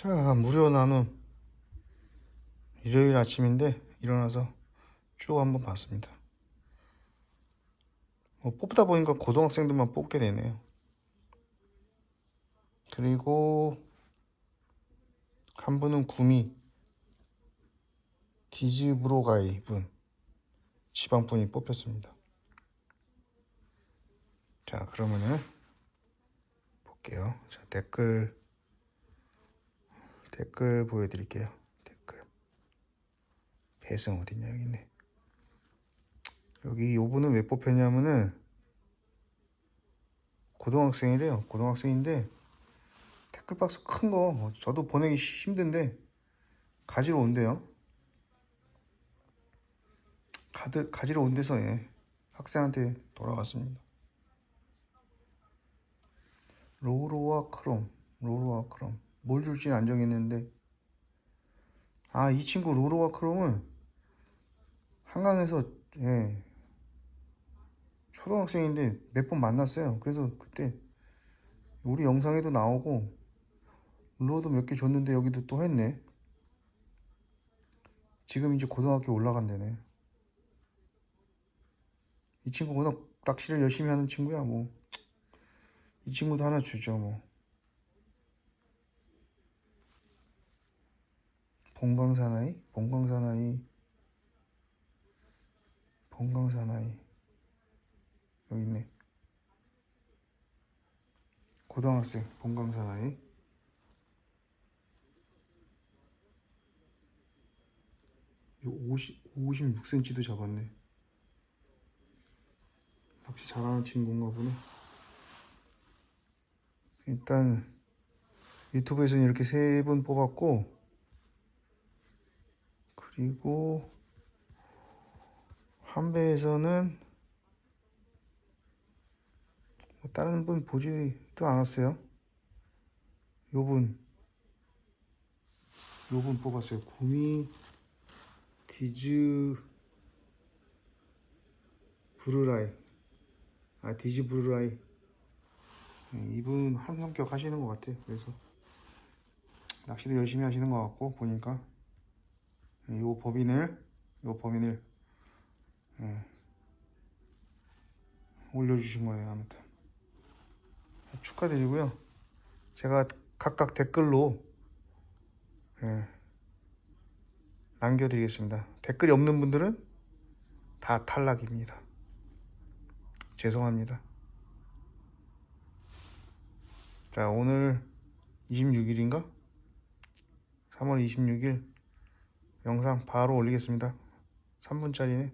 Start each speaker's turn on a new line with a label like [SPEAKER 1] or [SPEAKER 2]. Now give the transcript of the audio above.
[SPEAKER 1] 자, 무료 나눔. 일요일 아침인데 일어나서 쭉 한번 봤습니다. 뭐 뽑다 보니까 고등학생들만 뽑게 되네요. 그리고 한 분은 구미 디즈브로가이 분 지방분이 뽑혔습니다. 자 그러면은 볼게요. 자 댓글 댓글 보여드릴게요. 댓글 배송 어딨냐 여기 있네. 여기 요 분은 왜 뽑혔냐면은 고등학생이래요. 고등학생인데 댓글 박스 큰 거 저도 보내기 힘든데 가지러 온대요. 가드 가지러 온 데서 예, 학생한테 돌아갔습니다. 로로와 크롬, 로로와 크롬. 뭘 줄지는 안 정했는데 아 이 친구 로로와 크롬은 한강에서 예 초등학생인데 몇 번 만났어요. 그래서 그때 우리 영상에도 나오고 루어도 몇 개 줬는데 여기도 또 했네. 지금 이제 고등학교 올라간대네. 이 친구 워낙 낚시를 열심히 하는 친구야 뭐. 이 친구도 하나 주죠 뭐. 봉광사나이? 봉광사나이 봉광사나이 여기 있네. 고등학생 봉광사나이 이거 50, 56cm도 잡았네. 낚시 잘하는 친구인가 보네. 일단 유튜브에서는 이렇게 세 분 뽑았고 그리고 한 배에서는 뭐 다른 분 보지도 않았어요. 요분 요분 뽑았어요. 구미 디즈 브루라이 아 디즈 브루라이 네, 이분 한 성격 하시는 것 같아요. 그래서 낚시도 열심히 하시는 것 같고 보니까 요 법인을 요 법인을 예, 올려주신 거예요 아무튼. 축하드리고요. 제가 각각 댓글로 예, 남겨드리겠습니다. 댓글이 없는 분들은 다 탈락입니다. 죄송합니다. 자 오늘 26일인가? 3월 26일 영상 바로 올리겠습니다. 3분짜리네.